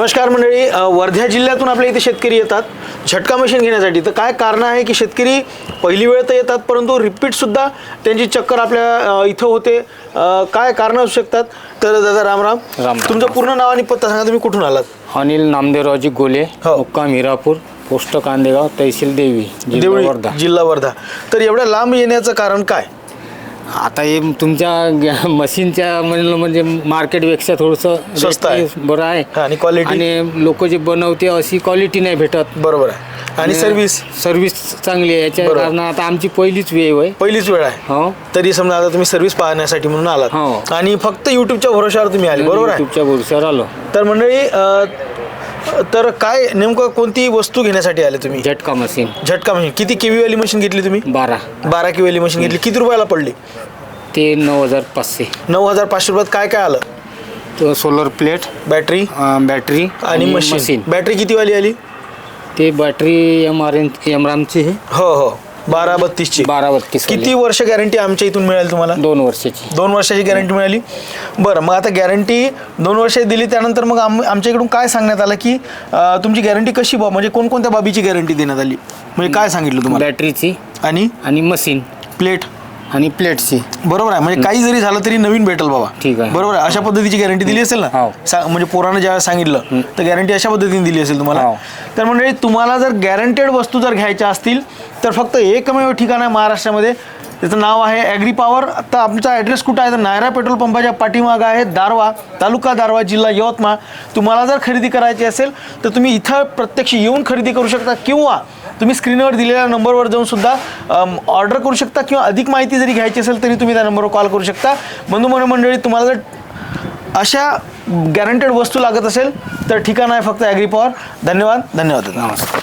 नमस्कार मंडळी अ, वर्धा जिल्ह्यातून आपल्या इथे शेतकरी येतात. झटका मशीन घेण्यासाठी. तर काय कारण आहे की शेतकरी पहिली वेळ तर येतात परंतु रिपीटसुद्धा त्यांची चक्कर आपल्या इथं होते. काय कारणं असू शकतात? तर दादा रामराम राम. तुमचं पूर्ण नाव आणि पत्ता सांगा तुम्ही कुठून आलात? अनिल नामदेवरावजी गोले हो. मुक्काम हिरापूर पोस्ट कांदेगाव तहसील देवी जिल्हा देवळी वर्धा. जिल्हा वर्धा. तर एवढ्या लांब येण्याचं कारण काय? आता हे तुमच्या मशीनच्या म्हणलं म्हणजे मार्केटपेक्षा थोडंसं स्वस्त rate आहे. बरं आहे. हा, आणि quality? आणि लोक जे बनवते अशी क्वालिटी नाही भेटत. बरोबर आहे. आणि सर्व्हिस सर्व्हिस चांगली आहे. याच्या बरोबर. कारण आता आमची पहिलीच वेव आहे. पहिलीच वेळ आहे. हो. तरी समजा आता तुम्ही सर्व्हिस पाहण्यासाठी म्हणून आलात. हो. आणि फक्त युट्यूबच्या भरोशावर तुम्ही आले बरोबर आहे? तुमच्या भरोश्यावर आलो. तर मंडळी अ, तर काय नेमकं कोणती वस्तू घेण्यासाठी आले तुम्ही? झटका मशीन झटका मशीन किती केवी वाली मशीन घेतली तुम्ही? बारा. बारा केवी वाली मशीन घेतली. किती रुपयाला पडली? ते नऊ हजार पाचशे. नऊ हजार पाचशे रुपयात काय काय आलं? तो सोलर प्लेट बॅटरी बॅटरी आणि मशीन बॅटरी किती वाली आली? ते battery M R N M रामची आहे. हो हो. बारा बत्तीसची. बारा बत्तीस किती वर्ष गॅरंटी आमच्या इथून मिळेल तुम्हाला? दोन वर्षाची. दोन वर्षाची गॅरंटी मिळाली? बरं मग आता गॅरंटी दोन वर्ष दिली त्यानंतर मग आम आमच्या इकडून काय सांगण्यात आलं की अ, तुमची गॅरंटी कशी बा म्हणजे कोणकोणत्या बाबीची गॅरंटी देण्यात आली? म्हणजे काय सांगितलं तुम्हाला? बॅटरीची आणि? आणि मशीन. प्लेट. आणि प्लेटची बरोबर आहे. म्हणजे काही जरी झालं तरी नवीन भेटेल बाबा. ठीक आहे. बरोबर आहे. अशा पद्धतीची गॅरंटी दिली असेल ना? हो. सा- म्हणजे पोरानं ज्या सांगितलं तर गॅरंटी अशा पद्धतीने दिली असेल तुम्हाला. हो. तर म्हणजे तुम्हाला जर गॅरंटेड वस्तू जर घ्यायच्या असतील तर फक्त एकमेव ठिकाण आहे महाराष्ट्रामध्ये. त्याचं नाव आहे ॲग्री पॉवर आता आमचा ॲड्रेस कुठं आहे? तर नायरा पेट्रोल पंपाच्या पाठीमागं आहे दारवा तालुका दारवा जिल्हा यवतमाळ. तुम्हाला जर खरेदी करायची असेल तर तुम्ही इथं प्रत्यक्ष येऊन खरेदी करू शकता किंवा तुम्ही स्क्रीनवर दिलेल्या नंबरवर जाऊन सुद्धा ऑर्डर करू शकता किंवा अधिक माहिती जरी घ्यायची असेल तरी तुम्ही त्या नंबरवर कॉल करू शकता. बंधू मंडळी तुम्हाला जर अशा गॅरंटेड वस्तू लागत असेल तर ठिकाण आहे फक्त ॲग्री पॉवर धन्यवाद धन्यवाद. नमस्कार